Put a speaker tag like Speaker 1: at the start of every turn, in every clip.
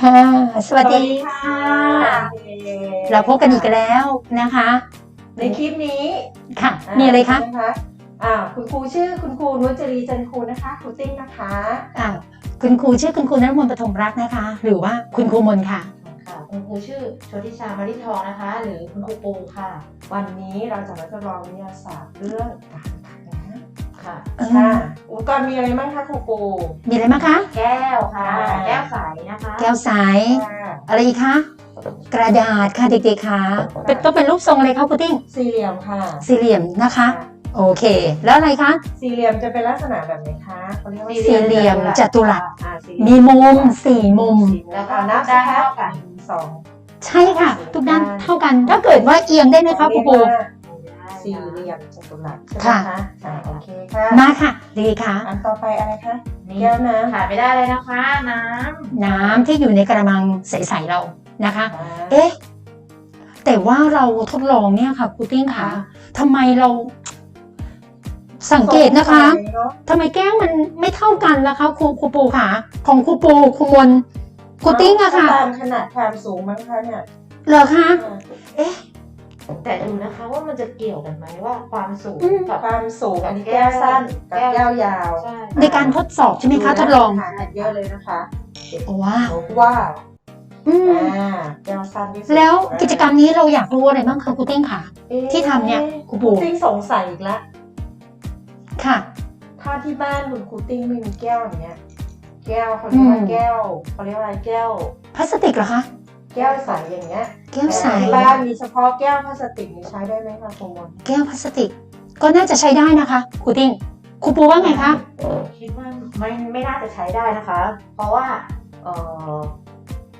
Speaker 1: ค่ะ สวัสดี
Speaker 2: ค่ะ
Speaker 1: เราพบกันอีกแล้วนะคะ
Speaker 2: ในคลิปนี้
Speaker 1: ค่ะ
Speaker 2: อ่า
Speaker 1: มีอะไรคะ
Speaker 2: ใช่หมอ่าคุณครูชื่อคุณครูนุชจรีจันทร์ครูนะคะครูติ้งนะคะ
Speaker 1: อ่าคุณครูชื่อคุณครูนรมนปฐมรักนะคะ หรือว่าคุณครูมนค่ะ
Speaker 3: ค่ะ คุณครูชื่อโชติชามาริทองนะคะ หรือคุณครูปูค่ะ
Speaker 2: วันนี้เราจะมาทดลองวิทยาศาสตร์เรื่องการตักน้
Speaker 3: ค่ะ
Speaker 1: เออำ
Speaker 2: ค่ะอุปกรณ์มีอะไรบ้างคะครูปู
Speaker 1: มีอะไรบ้างคะ
Speaker 3: แก้วค่ะ
Speaker 2: อ่า
Speaker 3: แก้วใสนะคะ
Speaker 1: แก้วใส
Speaker 2: ค่ะ
Speaker 1: อะไรอีกคะ กระดาษค่ะเด็กๆค่ะเป็นต้องเป็นรูปทรงอะไรคะพุดดิ้ง
Speaker 2: สี่เหลี่ยมค่ะ
Speaker 1: สี่เหลี่ยมนะคะ โอเค แล้วอะไรคะ
Speaker 2: สี่เหลี่ยมจะเป็นลักษณะแบบไหนคะเขาเรียกว่า
Speaker 1: สี่เหลี่ยมจัตุรัส
Speaker 2: อ่าสี่เหลี่
Speaker 1: มี
Speaker 2: ย
Speaker 1: มุมสี่มุม
Speaker 2: สี่
Speaker 3: แล้วก็
Speaker 2: อ่านับ
Speaker 3: ได้
Speaker 2: สิคะ
Speaker 3: เท่ากัน
Speaker 2: หนึ่งสอง
Speaker 1: ใช่ค่ะ ทุกด้านเท่ากัน ถ้าเกิดว่าเอียงได้ไหมคะครูปู
Speaker 2: เรียกว่า สี่เหลี่ยมจัตุรัสใช่ไหม
Speaker 1: ค่ะ
Speaker 2: คะอ่าโอเคค่ะ
Speaker 1: มาค่ะดีค่ะ
Speaker 2: อันต่อไปอะไรคะ
Speaker 3: นี่
Speaker 2: แก้วน้ำ
Speaker 3: ขาดไม่ได้เลยนะคะ น้
Speaker 1: น้ำที่อยู่ในกระมังใสๆเรานะคะ
Speaker 2: อ่า
Speaker 1: เอ๊ะแต่ว่าเราทดลองเนี่ยค่ะครูติ้งค่ะทำไมเรา สังเกตนะคะ
Speaker 2: สงสัยเนอะ
Speaker 1: ทำไมแก้วมันไม่เท่ากันล่ะคะครูครูปูค่ะ ของครูปูครูมนครูติ้งอะค่ะ
Speaker 2: ตามขนาดความสูงมั้งคะเนี่ย
Speaker 1: เหรอคะเอ๊ะำ
Speaker 3: แต่ดูนะคะว่ามันจะเกี่ยวกันไหมว่าความสูง
Speaker 1: อืม
Speaker 3: กับ
Speaker 2: ความสูงอันนี้แก้วสั้นกับแก้วยาว
Speaker 3: ใช่
Speaker 1: ในการทดสอบใช่ไหมคะทดลอง
Speaker 2: ห่างกันเยอะเลยนะคะ
Speaker 1: ว้าว
Speaker 2: ว้าว
Speaker 1: อืม
Speaker 2: อ่าแก้วสั้นที่สุด
Speaker 1: แล้วกิจกรรมนี้เราอยากรู้อะไรบ้างคะครูติ้งค่ะ
Speaker 2: อ๊ะ
Speaker 1: ที่ทำเนี่ยครูปู
Speaker 2: ติ้งสงสัยอีกแล้ว
Speaker 1: ค่ะ
Speaker 2: ถ้าที่บ้านคุณครูติ้งไม่มีแก้วอย่างเงี้ย แก้วเขาเรียกว่า
Speaker 1: อืม
Speaker 2: แก้วเขาเรียกว่าอะไรแก้ว
Speaker 1: พลาสติกเหรอคะ
Speaker 2: แก้วใสอย่างเงี้ย
Speaker 1: แก้วใส
Speaker 2: ที่บ้านมีเฉพาะแก้วพลาสติกนี่ใช้ได้ไหมคะคุณมน
Speaker 1: แก้วพลาสติก ก็น่าจะใช้ได้นะคะครูติ้งครูปูว่าไงคะ
Speaker 3: คิดว่าไม่ไม่น่าจะใช้ได้นะคะ เพราะว่าเออ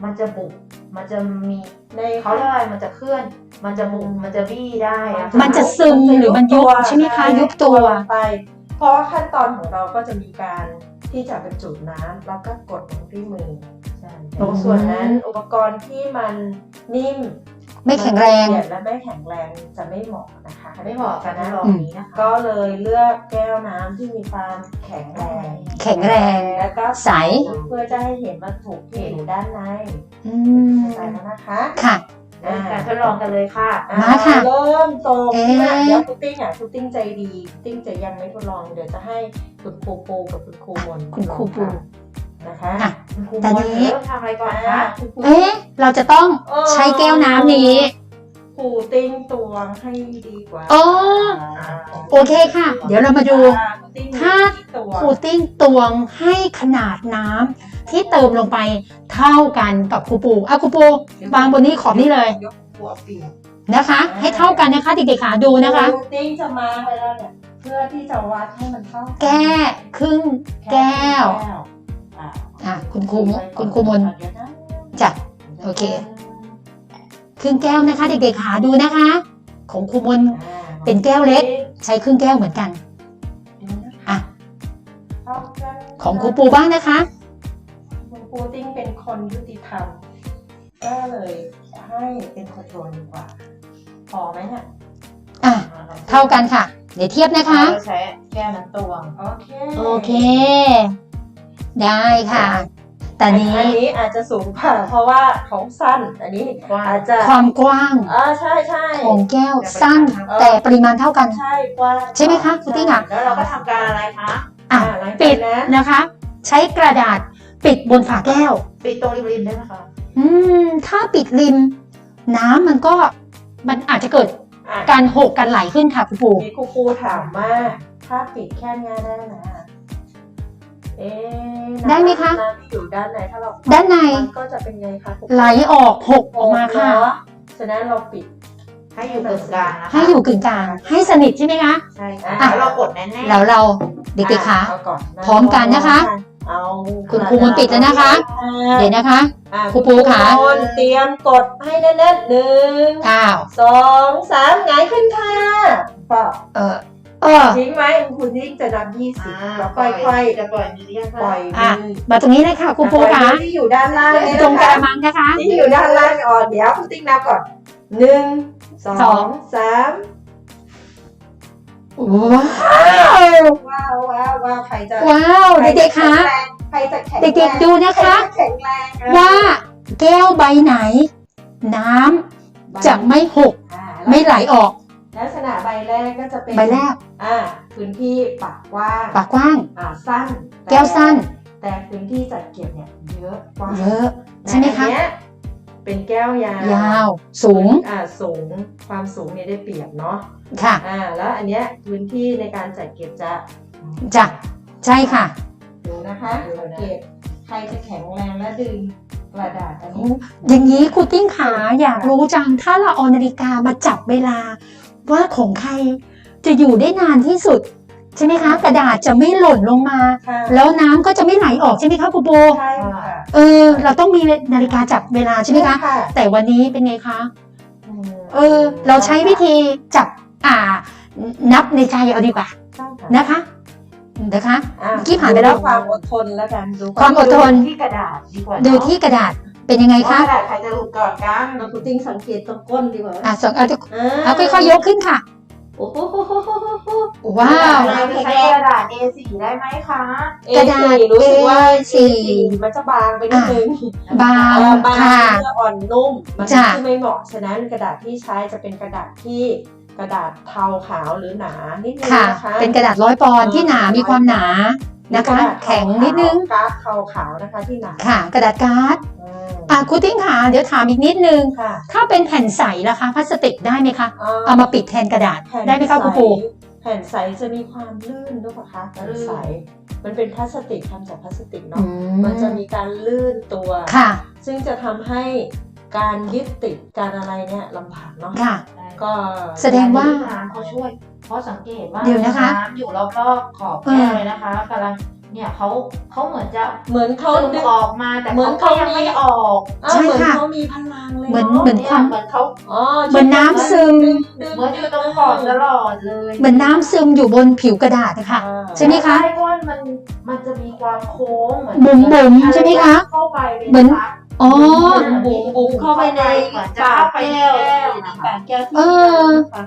Speaker 3: มันจะบุกมันจะมี
Speaker 2: ใน
Speaker 3: เขาเรียกอะไรมันจะเคลื่อน มันจะบุกมันจะบี้ได้อะ
Speaker 1: มันจะซึมหรือมันยุบใช่ไหมคะ ยุบตัว
Speaker 2: ลงไป เพราะว่าขั้นตอนของเราก็จะมีการที่จะบรรจุน้ำแล้วก็กดลงที่มือ
Speaker 3: ใช่
Speaker 2: ตรงส่วนนั้นอุปกรณ์ที่มัน นิ่ม
Speaker 1: ไม่แข็งแรง
Speaker 2: ละเอียดและไม่แข็งแรงจะไม่เหมาะนะคะ
Speaker 3: ไม่เหมาะกันนะลองนี้นะคะ
Speaker 2: ก็เลยเลือกแก้วน้ำที่มีความแข็งแรง
Speaker 1: แข็งแรง
Speaker 2: แล้วก็
Speaker 1: ใส
Speaker 2: เพื่อจะให้เห็นวัตถุที่อยู่ด้านใน
Speaker 1: อืม
Speaker 2: ใส่แล้วนะคะ
Speaker 1: ค่ะ
Speaker 3: เริ่มการทดลองกันเลยค่ะ
Speaker 2: อ่
Speaker 1: มาค่ะ
Speaker 2: เริ่มตรง
Speaker 1: เอ๊ะ
Speaker 2: ที่เดี๋ยวคุณติ้งอะคุณติ้งใจดีคุณติ้งจะยังไม่ทดลองเดี๋ยวจะให้คุณครูปูกับคุณครูมน
Speaker 1: คุณครูปู
Speaker 2: ลองทำนะคะ
Speaker 1: อะ
Speaker 3: คุณครู
Speaker 1: แต่
Speaker 3: มน
Speaker 1: นี้
Speaker 3: เริ่มทำอะไรก่อน
Speaker 2: อ่า
Speaker 3: คะ
Speaker 2: คุณครู
Speaker 1: เอ๊ะ เราจะต้องใช้แก้วน้ำนี้
Speaker 2: ครูติ้งตวงให้ดีกว่า
Speaker 1: อ๋อโอเคค่ะ เดี๋ยวเรามาดู
Speaker 2: อ่ครูติ้ง
Speaker 1: ถ้า
Speaker 2: ตวง
Speaker 1: ครูติ้งตวงให้ขนาดน้ำที่เติมลงไปเท่ากันกับครูปูอะครูปูวางบนนี้ขอบนี้เลย
Speaker 2: ยกหัวเปียก
Speaker 1: นะคะ ให้เท่ากันนะคะเด็กๆขาดูนะคะ
Speaker 2: ครูติ้งจะมาไปแล้วเนี่ยเพื่อที่จะวัดให้มันเท่ากัน
Speaker 1: แก้ครึ่งแก้ว
Speaker 2: อ่า
Speaker 1: อะคุณครูคุณครูมน
Speaker 2: เดี๋ยวนะ
Speaker 1: จ้ะโอเค ครึ่งแก้วนะคะ เด็กๆขาดูนะคะ ของครูมน
Speaker 2: อ่า
Speaker 1: เป็นแก้วเล็ก ใช้ครึ่งแก้วเหมือนกันอะ
Speaker 2: เท่ากัน
Speaker 1: ของครูปูบ้างนะคะ
Speaker 2: คุณครูติ้งเป็นคนยุติธรรมก็เลยให้เป็นคนโดนดีกว่าพอไหมเนี่ย
Speaker 1: อะเท่ากันค่ะ เดี๋ยวเทียบนะคะ
Speaker 3: เราใช้แก้วน้ำตวง
Speaker 2: โอเค
Speaker 1: โอเค ได้ค่ะ แต่นี้
Speaker 2: อันนี้อาจจะสูงกว่าเพราะว่าของสั้น อันนี้
Speaker 3: กว้าง
Speaker 2: อาจจะ
Speaker 1: ความกว้าง
Speaker 2: อ่าใช่ใช่
Speaker 1: ของแก้วสั้น
Speaker 2: เออ
Speaker 1: แต่ปริมาณเท่ากัน
Speaker 2: ใช่กว้าง
Speaker 1: ใช่ไหมคะคุณติ้งอะ
Speaker 3: แล้วเราก็ทำการอะไรคะ
Speaker 1: อะ
Speaker 2: อ่าหลัง
Speaker 1: ปิ
Speaker 2: จาก
Speaker 1: ด
Speaker 2: นั้น
Speaker 1: นะคะ ใช้กระดาษปิดบนฝาแก้ว
Speaker 3: ปิดตรงริมๆได้ไหมคะ
Speaker 1: อืม ถ้าปิดริม น้ำมันก็มันอาจจะเกิด
Speaker 2: อะ
Speaker 1: การหกการไหลขึ้นค่ะครูปู
Speaker 2: มีครูครูถามว่าถ้าปิดแค่เนี้ยได้ไหมอะ เอ๊ะ
Speaker 1: ได้ไหมคะ
Speaker 2: น้ำที่อยู่ด้านในถ้าเรา
Speaker 1: ด้านใน
Speaker 2: มันก็จะเป็นไงคะครู
Speaker 1: ไหลออกหกออกมาค่ะ
Speaker 2: เนอฉะนั้นเราปิด
Speaker 3: ให้อยู่กึ่งกลางนะคะ
Speaker 1: ให้อยู่กึ่งกลาง ให้สนิทใช่ไหมคะ
Speaker 3: ใช่ค่ะ
Speaker 1: อะ
Speaker 3: แล้วเรากดแน่ๆ
Speaker 1: แล้วเราเด็กๆคะ
Speaker 2: เอาก่อน
Speaker 1: พร้อมกันนะคะ
Speaker 2: เอา
Speaker 1: คุณครูมนต์ปิดแล้วนะคะ เดี๋ยวนะคะ
Speaker 2: อะ
Speaker 1: ครูปูค่ะ
Speaker 2: ณมนต์เตรียมกดให้แน่นๆหนึ่ง
Speaker 1: อ้าว
Speaker 2: สองสามหงายขึ้นค่ะปะ
Speaker 1: เออ เออ
Speaker 2: ทิ้งไว้คุณทิ้งจะนับยี่สิบแล้วค่อย
Speaker 3: จะปล่อยมือยัง
Speaker 2: ๆปล่อย
Speaker 1: อะ
Speaker 2: มือ
Speaker 1: มาตรงนี้เลยค่ะครูปู
Speaker 2: ปล่อย
Speaker 1: ค่ะ
Speaker 2: มือที่อยู่ด้านล่างเลย
Speaker 1: ตรง
Speaker 2: นะ
Speaker 1: ก
Speaker 2: คะ
Speaker 1: ระมังนะคะ
Speaker 2: ที่อยู่ด้านล่างอ่อนเดี๋ยวคุณติ๊กนับก่อนหนึ่งส
Speaker 1: ส
Speaker 2: อ
Speaker 1: อง
Speaker 2: งสาม
Speaker 1: ว้าว
Speaker 2: ว้าวว้าวว้าวใครจะ
Speaker 1: ว้าวเด็กๆคะ
Speaker 2: ใครจะแข็งแรง
Speaker 1: เด็กๆดูนะคะ
Speaker 2: ใรจแข็งแรง
Speaker 1: ว่าแก้วใบไหน น้ำจะไม่หก
Speaker 2: อ่า
Speaker 1: ไม่ไหลออก
Speaker 2: ลักษณะใบแรกก็จะเป็น
Speaker 1: ใบแรก
Speaker 2: อ่าพื้นที่ปากกว้าง
Speaker 1: ปากกว้าง
Speaker 2: อ่าสั้น
Speaker 1: แก้วสั้น
Speaker 2: แต่พื้นที่จัดเก็บเนี่ยเยอะกว่า
Speaker 1: เยอะใช่ไหมคะ
Speaker 2: อันเนี้ยเป็นแก้วยาว
Speaker 1: ยาวสูง
Speaker 2: อ่าสูงความสูงเนี่ยได้เปรียบเนาะ
Speaker 1: ค่ะ
Speaker 2: อ่าแล้วอันเนี้ยพื้นที่ในการจัดเก็บจะ
Speaker 1: จะใช่ค่ะ
Speaker 2: ดูนะคะสังเกตใครจะแข็งแรงและดึงกระดาษอันนี้
Speaker 1: อย่างนี้ครูติ้งขาอยากรู้จังถ้าเราเอานาฬิกามาจับเวลา ว่าของใครจะอยู่ได้นานที่สุด ใช่ไหมคะ กระดาษจะไม่หล่นลงมา
Speaker 2: ค่ะ
Speaker 1: แล้วน้ำก็จะไม่ไหลออกใช่ไหมคะครูโบ
Speaker 2: ใช่ค่ะ
Speaker 1: เออ เราต้องมีนาฬิกาจับเวลาใช่ไหมคะ แต่วันนี้เป็นไงคะ
Speaker 2: ม
Speaker 1: เออ เราใช้วิธีจับอ่า นับในใจเอาดีกว่า
Speaker 2: ใช่ค่ะ
Speaker 1: นะคะนะคะ
Speaker 2: อะ
Speaker 1: เมื่อกี้ผ่านไปแล้ว
Speaker 2: ดูความอดทนแล้วกันดู
Speaker 1: ความอดทน
Speaker 3: ที่กระดาษดีกว่า
Speaker 1: ดูที่กระดาษ เป็นยังไง
Speaker 3: ว่า
Speaker 1: คะ
Speaker 3: กระดาษใครจะหลุดก่อนกัน
Speaker 2: เราคุณติ้งสังเกตตรงก้นดีกว่า
Speaker 1: อะสองเอา
Speaker 2: อ่า
Speaker 1: เอาค่อยๆยกขึ้นค่ะ
Speaker 2: โอ้โห
Speaker 1: ว้าว
Speaker 3: เราใช้กระดาษ A4 ได้ไหมคะ
Speaker 1: กระดาษ
Speaker 2: A4 รู้สึกว่า
Speaker 1: A4
Speaker 2: มันจะบางไปนิดนึง
Speaker 1: บาง
Speaker 2: เออบาง
Speaker 1: ค่ะ
Speaker 2: เนื้ออ่อนนุ่ม มัน
Speaker 1: จ้ะ
Speaker 2: ที่ไม่เหมาะ ฉะนั้นกระดาษที่ใช้จะเป็นกระดาษที่กระดาษเทาขาวหรือหนานิดนึง
Speaker 1: ค่ะ
Speaker 2: นะคะ
Speaker 1: เป็นกระดาษร้อยปอนด์ที่หนา มีความหนา นะคะ
Speaker 2: กรดาษ
Speaker 1: แข็งนิดนึง
Speaker 2: การ์ดเทาขาวนะคะที่หนา
Speaker 1: ค่ะ กระดาษการ์ด
Speaker 2: อืม
Speaker 1: อะครูติ้งค่ะเดี๋ยวถามอีกนิดนึง
Speaker 2: ค่ะ
Speaker 1: ถ้าเป็นแผ่นใสล่ะคะพลาสติกได้ไหมคะ เอามาปิดแทนกระดาษ
Speaker 2: แผ่น
Speaker 1: ได้ไหมคะครูปู
Speaker 2: ใสแผ่นใสจะมีความลื่นด้วยปะคะแผ่นใส มันเป็นพลาสติกทำจากพลาสติก
Speaker 1: อื
Speaker 2: เนาะมันจะมีการลื่นตัว
Speaker 1: ค่ะ
Speaker 2: ซึ่งจะทำให้การยึดติดการอะไรเนี่ยลำบากเนาะ
Speaker 1: ค่ะ
Speaker 2: ก็
Speaker 1: แสดงว่า
Speaker 3: น้ำเขาช่วย เพราะสังเกตว่า
Speaker 1: เดี๋ยวนะคะ
Speaker 3: น้ำอยู่รอบๆขอบแก้วเลยนะคะกำลังเนี่ยเขาเขาเหมือนจะ
Speaker 2: เหมือนเขา
Speaker 3: ซึม
Speaker 2: ดึง
Speaker 3: ออกมาแต่
Speaker 2: เหมือน
Speaker 3: เขาก็ยัง
Speaker 2: เขามี
Speaker 3: ไม่ออก
Speaker 2: อ่า
Speaker 1: ใช่
Speaker 2: เหมือน
Speaker 1: ค่ะ
Speaker 2: เขามีพลังเลย
Speaker 1: เหมือน
Speaker 2: นาะ
Speaker 1: เหมือนความ
Speaker 3: เหมือนเขา
Speaker 2: อ๋อ
Speaker 1: เหมือนน้ำซึม
Speaker 2: ดึง
Speaker 3: เหมือนอยู่ตรงขอบตลอดเลย
Speaker 1: เหมือนน้ำซึมอยู่บนผิวกระดาษนะคะ
Speaker 2: อ่า
Speaker 1: ใช่ไหมคะ
Speaker 3: ใช่ก้นมันมันจะมีความโค้งเหมือน
Speaker 1: บุ๋มบุ๋มใช่ไหมคะ
Speaker 3: เข้าไปลย
Speaker 1: เหมือน
Speaker 3: นะคะ
Speaker 1: อ๋อ
Speaker 2: บุ๋มบุ๋มเข้าไปใน
Speaker 3: เหมือนจะ
Speaker 2: ปา
Speaker 3: เข้ากไปใน
Speaker 2: แก้ว
Speaker 3: แก้วนะคะ
Speaker 2: ปากแก้วที่
Speaker 1: เออ
Speaker 2: นะคะ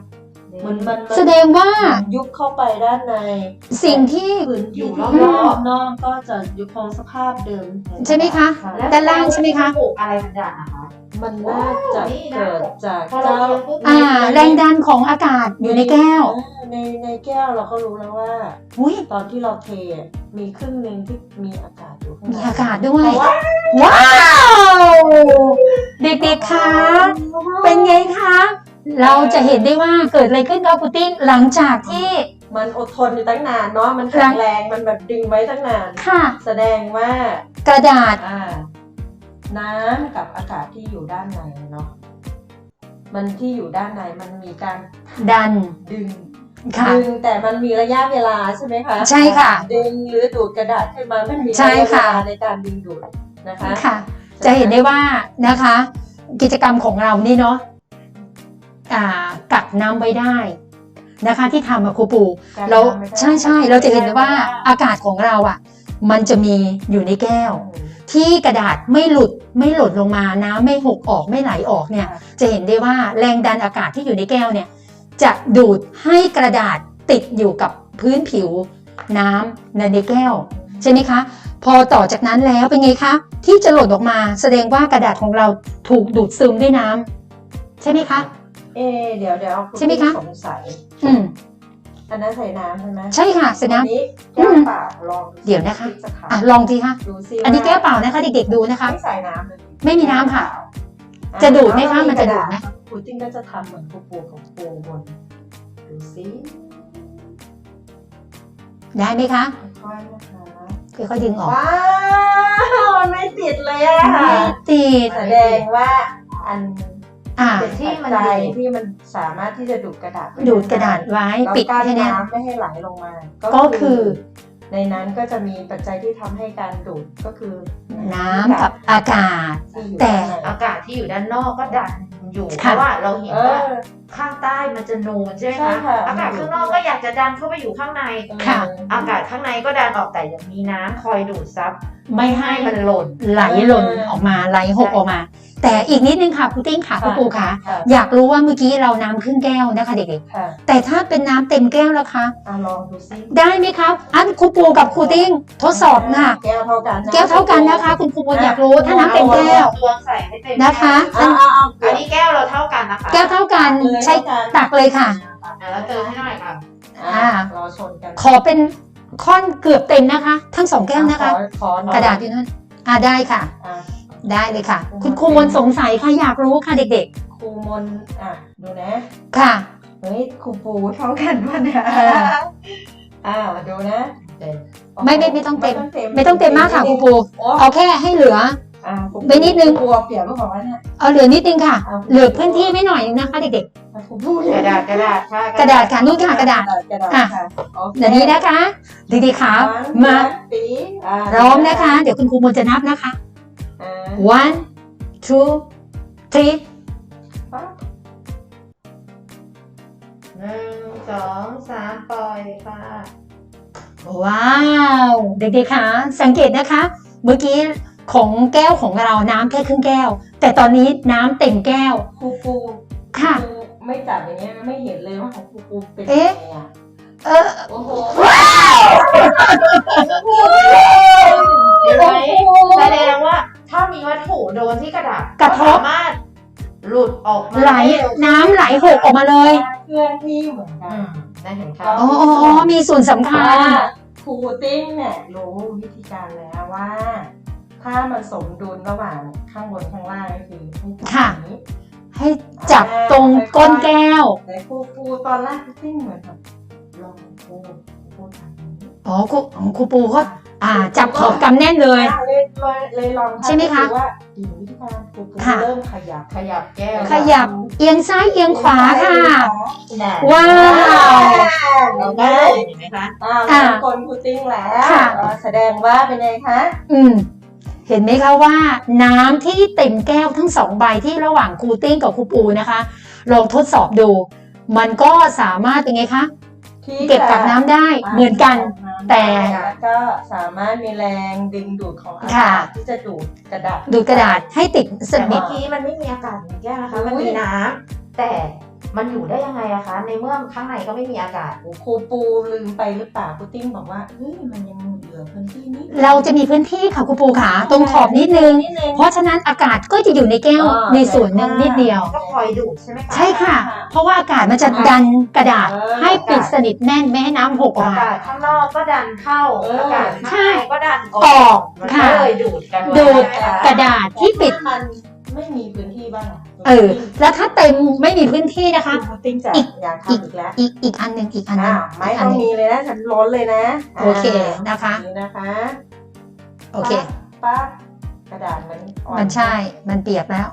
Speaker 2: เหมือนมัน
Speaker 1: แสดงว่า
Speaker 2: ยุบเข้าไปด้านใน
Speaker 1: สิ่งที่
Speaker 2: พื้นที่
Speaker 3: อยู่
Speaker 2: ที่
Speaker 3: รอบๆ
Speaker 2: นอกก็จะอยู่คงสภาพเดิม
Speaker 1: ใช่ไหมคะ
Speaker 3: แล้ว
Speaker 1: ด้านล่างใช่ไหมคะ
Speaker 3: ปลูกอะไรต่างๆนะคะ
Speaker 2: มันน่าจะ
Speaker 3: นี่นะ
Speaker 2: เกิดจาก
Speaker 3: พอเรา
Speaker 2: เจ้า
Speaker 3: เรียนปุ๊บ
Speaker 1: อ่า แรงดันของอากาศอยู่ในแก้ว
Speaker 2: อ่าในในแก้วเราก็รู้แล้วว่า
Speaker 1: อุ้ย
Speaker 2: ตอนที่เราเทอะมีครึ่งหนึ่งที่มีอากาศอยู่ข้างใน
Speaker 1: มีอากาศด้วย
Speaker 2: เพราะว่า
Speaker 1: ว้าว เด็กๆคะเป็นไงคะ เราจะเห็นได้ว่าเกิดอะไรขึ้นกับพุติ้งหลังจากที่
Speaker 2: มันอดทนอยู่ตั้งนานเนาะมันแข็งแรงมันแบบดึงไว้ตั้งนาน
Speaker 1: ค่ะ
Speaker 2: แสดงว่าก
Speaker 1: ระดาษ
Speaker 2: อ่าน้ำกับอากาศที่อยู่ด้านในเนาะมันที่อยู่ด้านในมันมีการ
Speaker 1: ดัน
Speaker 2: ดึง
Speaker 1: ค่ะ
Speaker 2: ดึงแต่มันมีระยะเวลาใช่ไหมคะ
Speaker 1: ใช่ค่ะ
Speaker 2: ดึงหรือดูดกระดาษขึ้นมามันมี
Speaker 1: ใช่
Speaker 2: ระยะเว
Speaker 1: ค่ะ
Speaker 2: ลาในการดึงดูดนะคะ
Speaker 1: ค่ะ จะเห็นได้ว่านะคะ กิจกรรมของเรานี่เนาะอ่า กักน้ำไว้ได้นะคะ ที่ทำกับครูปู
Speaker 2: การ
Speaker 1: เรา
Speaker 2: ทำไม่ได้
Speaker 1: ใช่ใช่เราจะเห็นได้ว่าอากาศของเราอะ มันจะมีอยู่ในแก้ว ที่กระดาษไม่หลุดไม่หล่นลงมาน้ำไม่หกออกไม่ไหลออกเนี่ย จะเห็นได้ว่าแรงดันอากาศที่อยู่ในแก้วเนี่ย จะดูดให้กระดาษติดอยู่กับพื้นผิวน้ำในในแก้วใช่ไหมคะ พอต่อจากนั้นแล้วเป็นไงคะที่จะหล่นออกมา แสดงว่ากระดาษของเราถูกดูดซึมด้วยน้ำใช่ไหมคะ
Speaker 2: เอะเดี๋ยวเดี๋ยวณ
Speaker 1: ใช่ไหมคะ
Speaker 2: สงสัย
Speaker 1: อืม
Speaker 2: อันนั้นใส่น้ำใช่ไหม
Speaker 1: ใช่ค่ะแสดง
Speaker 2: อันนี้แก้วเปล่าลอง
Speaker 1: เดี๋ยวนะคะ
Speaker 2: ที่จถาม
Speaker 1: อะลองทีค่ะ
Speaker 2: ดูซิ
Speaker 1: อันนี้แก้วเปล่านะคะ เด็กๆดูนะคะ
Speaker 2: ไม่ใส่น้ำเลย
Speaker 1: ไม่มีน้ำค่ะ
Speaker 2: อ่
Speaker 1: จะดูดไหมคะ
Speaker 2: แล้ว
Speaker 1: มันจะดูดไหม
Speaker 2: ครูติ้งก็จะทำเหมือนครูปูของปูบนดูซิ
Speaker 1: ได้ไหมคะ
Speaker 2: ค่อยๆนะคะ
Speaker 1: ค่อยๆดึงออก
Speaker 2: ว้าวมันไม่ติดเลยอะ
Speaker 1: ไม่ติด
Speaker 2: แสดงว่าอัน
Speaker 1: อ่า
Speaker 2: เป็น
Speaker 3: ที่
Speaker 2: ที่
Speaker 3: มั
Speaker 2: มันน
Speaker 3: ดี
Speaker 2: ใจที่มันสามารถที่จะดูดกระดาษไดู
Speaker 1: ดกระดาษไว้
Speaker 2: แล้ว
Speaker 1: ปิด
Speaker 2: กั้น
Speaker 1: ให้แน่น
Speaker 2: น้ำไม่ให้ไหลลงมา
Speaker 1: ก็คือ
Speaker 2: ในนั้นก็จะมีปัจจัยที่ทำให้การดูดก็คือ
Speaker 1: น้ำกับอากาศ
Speaker 2: ที่อยู่
Speaker 1: แต่
Speaker 2: ด้านใน
Speaker 3: อากาศที่อยู่ด้านนอกก็ดันอยู่เพ
Speaker 1: ค่ะ
Speaker 3: ราะว่าเราเห็น
Speaker 2: เอ
Speaker 3: ว่า
Speaker 2: อ
Speaker 3: ข้างใต้มันจะนูนใช่ไหม
Speaker 2: ใช่
Speaker 3: คะ
Speaker 2: ค่ะ
Speaker 3: อากาศข้างนอกก็อยากจะดันเข้าไปอยู่ข้างใน
Speaker 1: ค่ะ
Speaker 3: อากาศข้างในก็ดันออกแต่ยังมีน้ำคอยดูดซับ
Speaker 1: ไม่ให้
Speaker 3: ให้มันหล่น
Speaker 1: ไหลหล่นออกมาไหลหกออกมา แต่อีกนิดนึงค่ะครูติ้งค่ะครูปูค่ะ
Speaker 2: ค่ะ
Speaker 1: อยากรู้ว่าเมื่อกี้เราน้ำครึ่งแก้วนะคะเด็ก
Speaker 2: ค่ะ
Speaker 1: ๆแต่ถ้าเป็นน้ำเต็มแก้วแล้วคะ
Speaker 2: อะลองดูซิ
Speaker 1: ได้ไหมครับอันครูปูกับครูติ้งทดสอบค่ะ
Speaker 2: แก้วเท่ากันนะ
Speaker 1: แก้วเท่ากันนะคะ คุณครูอยากรู้ถ้าน้ำเต็มแก้ว
Speaker 3: ตวงใส่ให้เต็ม
Speaker 1: นะคะ
Speaker 2: อะอะอะ
Speaker 3: อันนี้แก้วเราเท่ากันนะคะ
Speaker 1: แก้วเท่ากัน
Speaker 2: เลย
Speaker 1: ใช้
Speaker 2: เท่ากัน
Speaker 1: ตักเลยค่ะ
Speaker 3: อะแล้วเติมให้หน่อยค่ะ
Speaker 2: อะรอชนกัน
Speaker 1: ขอเป็น ค่อนเกือบเต็มนะคะ ทั้งสองแก้วนะคะ
Speaker 2: ขอขอหน่อย
Speaker 1: กระดาษอยู่นั่นอ่าได้ค่ะ
Speaker 2: อะ
Speaker 1: ได้เลยค่ะ คุณครูมนต์สงสัยค่ะอยากรู้ค่ะเด็ก
Speaker 2: ครูมนอะ ดูนะ
Speaker 1: ๆ ค่ะ
Speaker 2: เฮ้ยครูปูเท่ากันวะเนี่ย
Speaker 1: เออ
Speaker 2: อ่าดูนะ
Speaker 1: ไม่ไม่ไม่ต้องเต็ม
Speaker 2: ไม่
Speaker 1: ไม่ต้องเต็มมากค่ะครูปู
Speaker 2: โอ้
Speaker 1: เอาแค่ให้เหลือ
Speaker 2: อะครู
Speaker 1: ไปนิดนึง
Speaker 2: ครูเอาเปรียบก็บอกว่าเนี่ย
Speaker 1: เอาเหลือนิดนึงค่ะ
Speaker 2: เอา
Speaker 1: เหลือพื้นที่ไม่หน่อยนึงนะคะเด็ก
Speaker 2: ครูพูด
Speaker 3: กระดาษกระดาษค่ะ
Speaker 1: ๆ กระดาษค่ะนู่นค่ะกระดาษ
Speaker 2: กระดาษ
Speaker 1: อะ
Speaker 2: ค่ะโอเค
Speaker 1: เดี๋ยวนี้นะคะเด็กๆค่ะมา
Speaker 2: ปีอะ
Speaker 1: พร้อมนะคะ เดี๋ยวคุณครูมนต์จะนับนะคะ
Speaker 2: อะ
Speaker 1: one two three
Speaker 2: ปั๊บ
Speaker 3: หนึ่งสองสามปล่อยค่ะ
Speaker 1: ว้าว เด็กๆค่ะสังเกตนะคะ เมื่อกี้ ของแก้วของเราน้ำแค่ครึ่งแก้ว แต่ตอนนี้น้ำเต็มแก้ว
Speaker 2: ครูปู
Speaker 1: ค่ะ
Speaker 2: ครูไม่จับอย่างเงี้ยไม่เห็นเลยว่าของครูปูเป็น
Speaker 1: เอ๊ะ
Speaker 2: ยังไงอะ
Speaker 1: เออ
Speaker 2: โอ้โห
Speaker 3: เดี๋ยวไหมแสดงว่าถ้ามีวัตถุโดนที่กระดาษ
Speaker 1: กระทบ
Speaker 3: สามารถหลุดออกมา
Speaker 1: ไหลน้ำไหลหกออกมาเลย
Speaker 2: เคลื่อนที่เหมือนกั
Speaker 3: อื
Speaker 2: น
Speaker 3: มได้เห็นค่ะ
Speaker 1: อ๋ออ๋ออ๋อมีส่วนสำคัญ
Speaker 2: ว่าครูติ้งเนี่ยรู้วิธีการแล้วว่า ถ้ามันสมดุลระหว่างข้างบนข้างล่างก็คือให้จับ
Speaker 1: ค่ะ
Speaker 2: อย่างนี้
Speaker 1: ให้จับตรงก้นแก้ว
Speaker 2: แต่ครูครูตอนแรกครูติ้งเหมือนแบบลองครูครูทำอย่างนี้
Speaker 1: อ๋อครูของครูปูก็อ่า จับขอบกำแน่นเลย
Speaker 2: อะเลยเลยเลยลองทำ
Speaker 1: ใช่ไหมคะ
Speaker 2: ดูว่าอีกวิธีการครูปู
Speaker 1: ค่ะ
Speaker 2: เริ่มขยับ
Speaker 3: ขยับแก้ว
Speaker 1: ขยับเอียงซ้ายเอียงขวาค่ะ
Speaker 3: น่ะ
Speaker 1: ว้าว
Speaker 3: เราได้เห็นไหมคะ
Speaker 2: อ่า
Speaker 1: อะ
Speaker 2: เป็นคนครูติ้งแล้ว
Speaker 1: ค่ะ
Speaker 2: อ่าแสดงว่าเป็นไงคะ
Speaker 1: อืม เห็นไหมคะว่าน้ำที่เต็มแก้วทั้งสองใบที่ระหว่างครูติ้งกับครูปูนะคะ ลองทดสอบดู มันก็สามารถเป็นไงคะ
Speaker 2: ที่
Speaker 1: เก็บกักน้ำได้เหมือนกัน แต่
Speaker 2: แล้วก็สามารถมีแรงดึงดูดของอา
Speaker 1: ค่ะ
Speaker 2: กาศที่จะดูดกระดาษ
Speaker 1: ดูดกระดาษให้ติดส
Speaker 3: แต่
Speaker 1: นิ
Speaker 3: เมื่
Speaker 1: ท
Speaker 3: อกี้มันไม่มีอากาศในแก้วนะคะ
Speaker 2: อุ๊ย
Speaker 3: มันมีน้ำแต่ มันอยู่ได้ยังไงอะคะ ในเมื่อข้างในก็ไม่มีอากาศ
Speaker 2: ครูปูลืมไปหรือเปล่าครูติ้งบอกว่าเฮ้ยมันยังเหลือพื้นที่นิด
Speaker 1: เราจะมีพื้นที่ค่ะครูปูขาตรงขอบนิดนึง
Speaker 2: นิดนึง
Speaker 1: เพราะฉะนั้นอากาศก็จะอยู่ในแก้ว
Speaker 2: อ่า
Speaker 1: ในส่วนหนึ่งนิดเดียว
Speaker 3: ก็คอยดูดใช่ไหมคะ
Speaker 1: ใช่ค่ะ เพราะว่าอากาศมันจะดันกระดาษ
Speaker 2: เออ
Speaker 1: ให้ปิดสนิทแน่นไม่ให้น้ำหกออก
Speaker 3: อา
Speaker 1: มา
Speaker 3: กาศข้างนอกก็ดันเข้า
Speaker 2: เอออ
Speaker 3: อากาศข้าง
Speaker 1: ใช่
Speaker 3: ในก็ดันอ
Speaker 1: อ
Speaker 3: อ
Speaker 1: อกก
Speaker 3: มัน
Speaker 1: ค่ะ
Speaker 3: ก็เลยดูดกัน
Speaker 1: ดูด
Speaker 3: ใช่ไหมคะ
Speaker 1: กระดาษที่ปิด
Speaker 2: ถ้ามันไม่มีพื้นที่บ้างะ
Speaker 1: เออ แล้วถ้าเต็มไม่มีพื้นที่นะคะ
Speaker 2: ครูติ้งจะ
Speaker 1: อีก
Speaker 2: อยากทำอีกแล้ว
Speaker 1: อีกอีกอันหนึ่งอีกอันหนึ่
Speaker 2: อ่างไม่
Speaker 1: อีกอั
Speaker 2: ต้
Speaker 1: น
Speaker 2: อง
Speaker 1: หนึ่ง
Speaker 2: มีเลยนะฉันล้นเลยนะ
Speaker 1: โอเคนะคะ
Speaker 2: นี่นะคะ
Speaker 1: โอเค
Speaker 2: ปั๊บกระดาษมันอ่อ
Speaker 1: มันใช่ มันเปียกแล้ว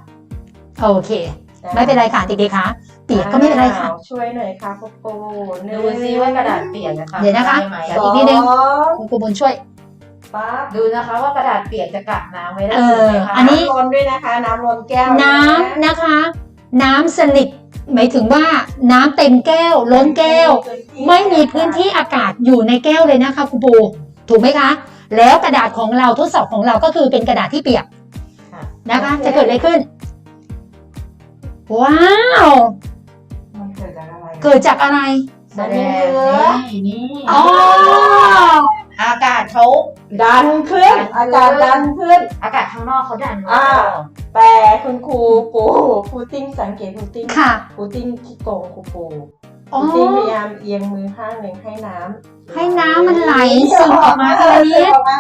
Speaker 1: โอเคไม่เป็นไรค่ะเด็กๆค่ะ เปียกก็ไม่เป็นไรค่ะ
Speaker 2: อ้าวช่วยหน่อยค่ะโกโก้หนึ่ง
Speaker 3: ดูซิว่ากระดาษเปียกนะคะ
Speaker 1: เดี๋ยวนะคะ
Speaker 3: ได้ไหม
Speaker 1: เดี๋ยวอีกนิดนึง
Speaker 2: สอง
Speaker 1: คุณครูบุญช่วย
Speaker 2: ปั๊บ
Speaker 3: ดูนะคะว่ากระดาษเปียกจะกักน้ำไว้ได้
Speaker 1: เออ
Speaker 3: ไหมคะ
Speaker 1: อันนี้
Speaker 2: น้ำล้นด้วยนะคะ น้ำล้นแก้ว
Speaker 1: น้ำนะคะ น้ำสนิทหมายถึงว่าน้ำเต็มแก้ว ล้นแก้ว ไม่มีพื้นที่อากาศอยู่ในแก้วเลยนะคะครูปูถูกไหมคะ แล้วกระดาษของเราทดสอบของเราก็คือเป็นกระดาษที่เปียก
Speaker 3: ค่ะ
Speaker 1: นะคะ จะเกิดอะไรขึ้น ว้าว
Speaker 2: มันเกิดจากอะไร
Speaker 1: เกิดจากอะไร
Speaker 3: แสดงนี่นี่
Speaker 1: อ๋อ
Speaker 3: อากาศเขา
Speaker 2: ดันขึ้น อากาศดันขึ้น
Speaker 3: อากาศข้างนอกเขาดันไว้
Speaker 2: อ่า
Speaker 3: ก่อน
Speaker 2: แต่คุณครูปูครูติ้งสังเกตครูติ้ง
Speaker 1: ค่ะ
Speaker 2: ครูติ้งขี้โกงครูปูค
Speaker 1: อ๋อ
Speaker 2: รูติ้งพยายามเอียงมือข้างหนึ่งให้น้ำ
Speaker 1: ให้น้ำมันไหลซึมออกมาทีละนิดมั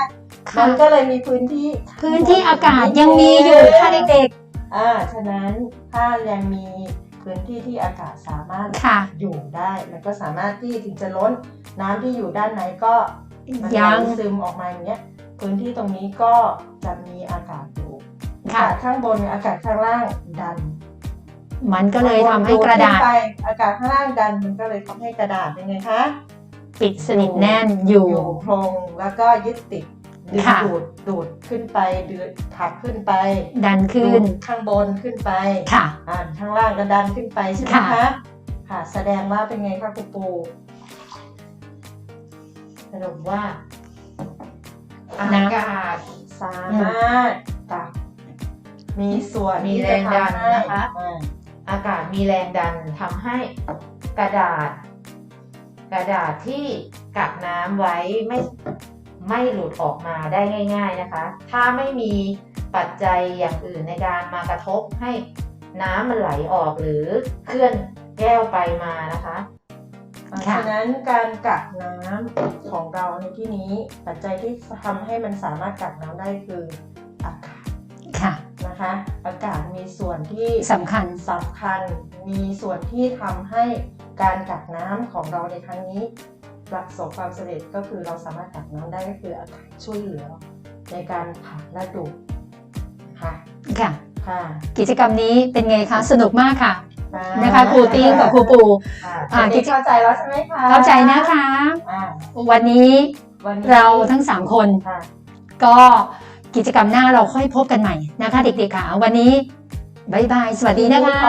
Speaker 2: มันก็เลยมีพื้นที่
Speaker 1: พื้นที่อากาศยังมีอยู่ค่ะเด็ก
Speaker 2: อ่าฉะนั้นถ้ายังมีพื้นที่ที่อากาศสามารถ
Speaker 1: ๆค่ะ
Speaker 2: อยู่ได้ มันก็สามารถที่ถึงจะล้นน้ำที่อยู่ด้านในก็ มันไหล
Speaker 1: ยัง
Speaker 2: ซึมออกมาอย่างเงี้ยพื้นที่ตรงนี้ก็จะมีอากาศอยู่อา
Speaker 1: ค่ะ
Speaker 2: กาศข้างบนกับอากาศข้างล่างดัน
Speaker 1: มันก็เลยทำให้กระดาษ
Speaker 2: ขึ้นไปอากาศข้างล่างดันมันก็เลยทำให้กระดาษเป็นไงคะ
Speaker 1: ปิดสนิทแน่นอยู่
Speaker 2: อยู่โครงแล้วก็ยึดติดดึง
Speaker 1: ค่ะ
Speaker 2: ดูดดูดขึ้นไปดูดผลักขึ้นไป
Speaker 1: ดันขึ้
Speaker 2: ดู
Speaker 1: น
Speaker 2: ดข้างบนขึ้นไป
Speaker 1: ค่ะ
Speaker 2: อ่าข้างล่างก็ดันขึ้นไปใช่ไหม
Speaker 1: ค่ะ
Speaker 2: คะค่ะ แสดงว่าเป็นไงคะครูปู
Speaker 3: สรุปว่าอากาศ
Speaker 2: สามารถกับมีส่วน
Speaker 3: มี
Speaker 2: ที่
Speaker 3: แร
Speaker 2: จะ
Speaker 3: งดัน
Speaker 2: ทำให้
Speaker 3: นะคะ
Speaker 2: อ่า
Speaker 3: อากาศมีแรงดันทำให้กระดาษ กระดาษที่กักน้ำไว้ไม่ไม่หลุดออกมาได้ง่าย ๆนะคะ ถ้าไม่มีปัจจัยอย่างอื่นในการมากระทบให้น้ำมันไหลออกหรือเคลื่อนแก้วไปมานะคะ
Speaker 2: เพราะ
Speaker 1: ค่ะ
Speaker 2: ฉะนั้นการกักน้ำของเราในที่นี้ปัจจัยที่ทำให้มันสามารถกักน้ำได้คืออากาศ
Speaker 1: ค่ะ
Speaker 2: นะคะ อากาศมีส่วนที่
Speaker 1: สำคัญ
Speaker 2: สำคัญ มีส่วนที่ทำให้การกักน้ำของเราในครั้งนี้ประสบความสำเร็จก็คือเราสามารถกักน้ำได้ก็คืออากาศช่วยเหลือ ในการผักและดูดค่ะ
Speaker 1: ค่ะ
Speaker 2: ค่ะ
Speaker 1: กิจกรรมนี้เป็นไงคะ สนุกมากค่ะ
Speaker 2: อ่า
Speaker 1: นะคะครูติ้งกับครูปู
Speaker 2: ค่ะ
Speaker 1: อ่า
Speaker 2: เด็กๆเข้าใจแล้วใช่ไหมคะ
Speaker 1: เข้าใจนะคะ
Speaker 2: อ่า
Speaker 1: วันนี้
Speaker 2: วันนี้
Speaker 1: เราทั้ง 3 คน
Speaker 2: ค่ะ
Speaker 1: ก็กิจกรรมหน้าเราค่อยพบกันใหม่นะคะ เด็กๆค่ะวันนี้บายบาย สวัสดีนะคะ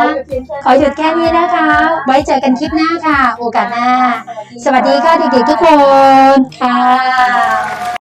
Speaker 1: ขอหยุดแค่นี้นะคะ ไว้เจอกันคลิปหน้าค่ะ โอกาสหน้า สวัสดีค่ะเด็กๆทุกคนค่ะ